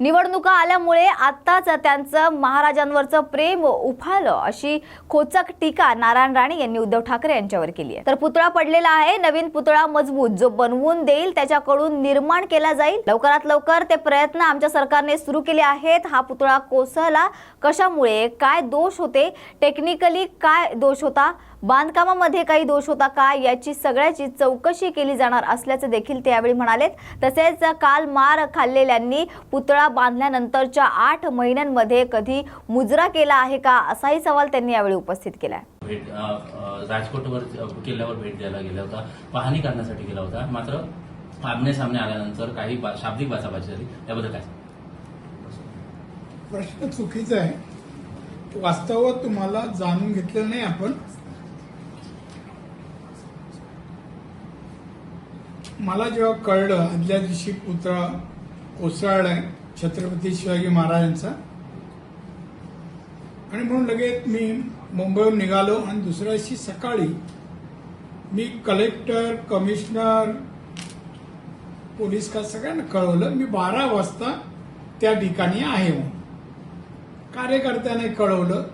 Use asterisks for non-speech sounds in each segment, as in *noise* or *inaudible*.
निवडणुका आल्यामुळे आत्ताच त्यांचं महाराजांवरचं प्रेम उफाळलं अशी खोचक टीका नारायण राणे यांनी उद्धव ठाकरे यांच्यावर केली आहे. तर पुतळा पडलेला आहे. नवीन पुतळा मजबूत जो बनवून देईल त्याच्याकडून निर्माण केला जाईल. लवकरात लवकर ते प्रयत्न आमच्या सरकारने सुरू केले आहेत. हा पुतळा कोसळला. कशामुळे? काय दोष होते? टेक्निकली काय दोष होता? बांधकामामध्ये काही दोष होता का? याची सगळ्याची चौकशी केली जाणार असल्याचे देखील ते यावेळी म्हणालेत. तसेच काल मार खाल्लेल्यांनी पुतळा बांधल्यानंतरच्या आठ महिन्यांमध्ये कधी मुजरा केला आहे का? असाही सवाल त्यांनी यावेळी उपस्थित केलाय. भेट राजकोटवर किल्ल्यावर भेट द्यायला गेला होता. पाहणी करण्यासाठी गेला होता. मात्र आमने सामने आल्यानंतर काही शाब्दिक बाचाबाची झाली. त्याबद्दल काय? प्रश्न चुकीचा आहे. वास्तवात तुम्हाला जाणून घेतलं नाही आपण. मला जेव्हा कळलं आदल्या दिवशी पुतळा कोसळलाय छत्रपती शिवाजी महाराजांचा. आणि म्हणून लगेच मी मुंबईहून निघालो आणि दुसऱ्या दिवशी सकाळी मी कलेक्टर कमिशनर पोलीस का सगळ्यांना कळवलं. मी बारा वाजता त्या ठिकाणी आहे म्हणून. कार्यकर्त्याने कळवलं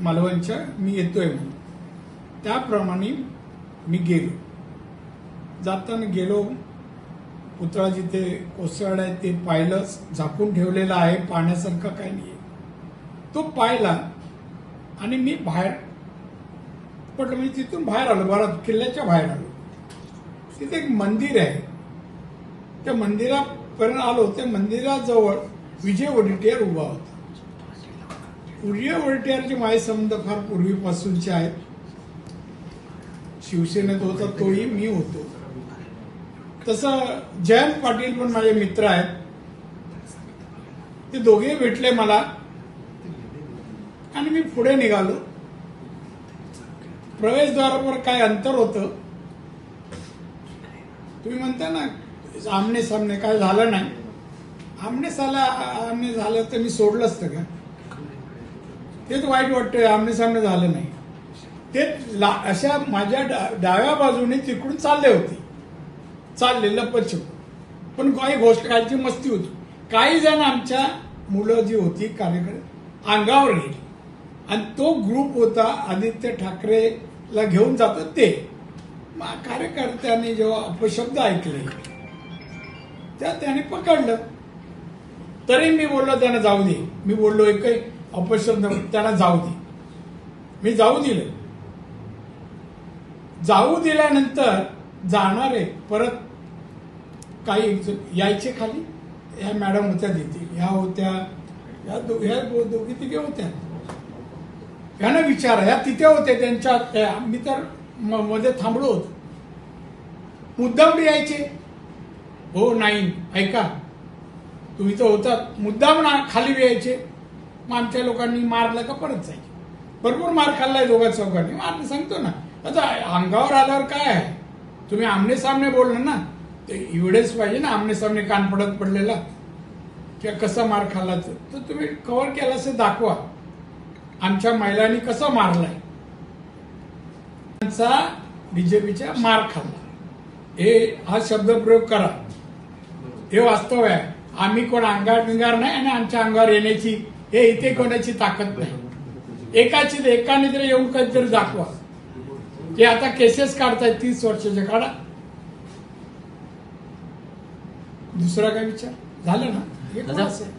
मालवणच्या मी येतोय म्हणून. त्याप्रमाणे मी गेलो. जाताना गेलो. पुतळा जिथे कोसळलाय ते पाहिलं. झाकून ठेवलेलं आहे. पाण्यासारखं काही नाही तो पाहिला आणि मी बाहेर पडलो. म्हणजे तिथून बाहेर आलो. बरा किल्ल्याच्या बाहेर आलो. तिथे एक मंदिर आहे. त्या मंदिरापर्यंत आलो. त्या मंदिराजवळ विजय वडेट्टीवार उभा होता. विजय वडेट्टीवारचे माझे संबंध फार पूर्वीपासूनचे आहेत. शिवसेनेत होता तोही मी होतो. तसं जयंत पाटील पण माझे मित्र आहेत. ते दोघे भेटले मला. आणि मी पुढे निघालो. प्रवेशद्वारावर काय अंतर होतं? तुम्ही म्हणता ना आमने सामने काय झालं नाही. आमने साला आमने झालं तर मी सोडलं असतं का? तेच वाईट वाटतंय आमने सामने झालं नाही. ते ला- अशा माझ्या डाव्या बाजूने तिकडून चालले होते. चालले लपच पण काही गोष्ट कायची मस्ती होती. काही जण आमच्या मुलं जी होती कार्यकर्ते अंगावर गेली. आणि तो ग्रुप होता आदित्य ठाकरेला घेऊन जातो ते. मग कार्यकर्त्यांनी जेव्हा अपशब्द ऐकले त्या त्याने पकडलं. तरी मी बोललो त्यांना जाऊ दे. मी बोललो एकही अपशब्द त्यांना जाऊ दे. मी जाऊ दिलं. जाऊ दिल्यानंतर जाणारे परत काही यायचे खाली ह्या मॅडम होत्या देतील ह्या होत्या ह्या दो- ह्या दो- दोघी तिघे होत्या. ह्यानं विचार ह्या तिथे होत्या त्यांच्या त्या- मी तर म- मध्ये थांबलो होतो. मुद्दाम यायचे. हो नाही ऐका. तुम्ही तर होतात मुद्दाम ना खाली यायचे. मग आमच्या लोकांनी मारलं का परत जायचे. भरपूर मार खाल्लाय दोघा चौघांनी. मार सांगतो ना. आता अंगावर आल्यावर काय आहे? तुम्ही आमने सामने बोलणार ना. ते एवढेच पाहिजे ना आमने सामने कान पडत पडलेला. किंवा कसा मार खाल्ला तर तुम्ही कव्हर केला असं दाखवा. आमच्या महिलांनी कसा मारलाय? त्यांचा बीजेपीच्या मार खाल्ला. हे हा शब्द प्रयोग करा. हे वास्तव आहे. आम्ही कोण अंगार बिंगार नाही आणि आमच्या अंगावर येण्याची हे इथे कोणाची ताकद नाही. एकाची एकाने तरी येऊन काहीतरी दाखवा. ते आता केसेस काढतायत तीस वर्षाचे काढा दुसरा काय विचार? झालं ना?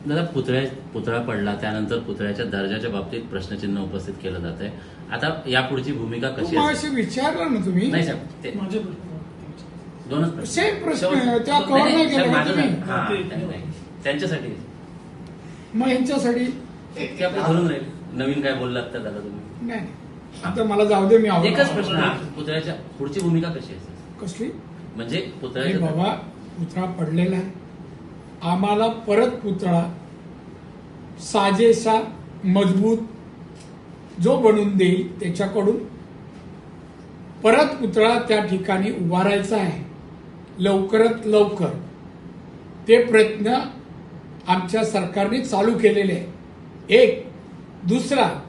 दादा पुतळ्या पुतळा पडला त्यानंतर पुतळ्याच्या दर्जाच्या बाबतीत प्रश्नचिन्ह उपस्थित केलं जात आहे आता यापुढची भूमिका तू कशी असेल? विचारलं ना तुम्ही? नाही साहेब दोनच प्रश्न. हा. त्यांच्यासाठी. मग यांच्यासाठी ते आपलं धरून राहील. नवीन काय बोललात तर दादा तुम्ही. नाही. आता मला जाऊ दे मी. एकच प्रश्न. हा, पुतळ्याच्या पुढची भूमिका कशी असेल? कसली? म्हणजे अरे पुतळ्याच्या बाबा पुतळा पडलेला आहे. आम्हाला परत पुतळा साजेसा मजबूत जो बनवून देईल त्याच्याकडून परत पुतळा त्या ठिकाणी उभारायचा आहे. लवकरात लवकर. ते प्रयत्न आमच्या सरकारने चालू केलेले आहे एक. दुसरा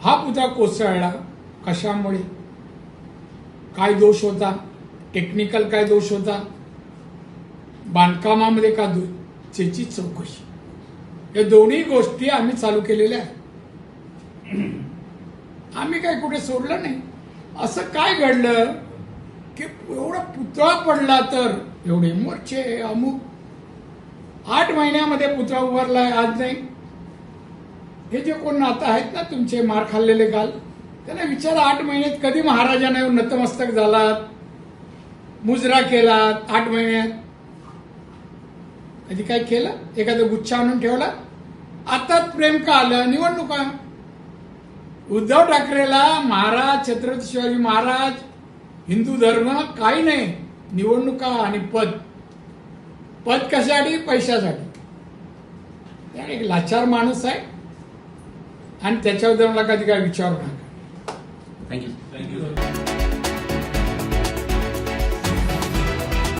हा पुतळा कोसळला कशामुळे? काय दोष होता? टेक्निकल काय दोष होता? बांधकामामध्ये का दो त्याची चौकशी? या दोन्ही गोष्टी आम्ही चालू केलेल्या आहेत. *clears throat* आम्ही काय कुठे सोडलं नाही. असं काय घडलं की एवढा पुतळा पडला तर एवढे मोर्चे अमुक. आठ महिन्यामध्ये पुतळा उभारलाय आज नाही. हे जे कोण नातं आहेत ना तुमचे मार खाल्लेले काल त्यांना विचारा आठ महिन्यात कधी महाराजांना येऊन नतमस्तक झालात मुजरा केलात आठ महिन्यात? कधी काय केलं? एखादं गुच्छ आणून ठेवला. आताच प्रेम का आलं निवडणुका उद्धव ठाकरेला महाराज छत्रपती शिवाजी महाराज हिंदू धर्म काही नाही. निवडणुका आणि पद. पद कशासाठी? पैशासाठी. एक लाचार माणूस आहे. आणि त्याच्याबद्दल मला कधी काय विचारू नका.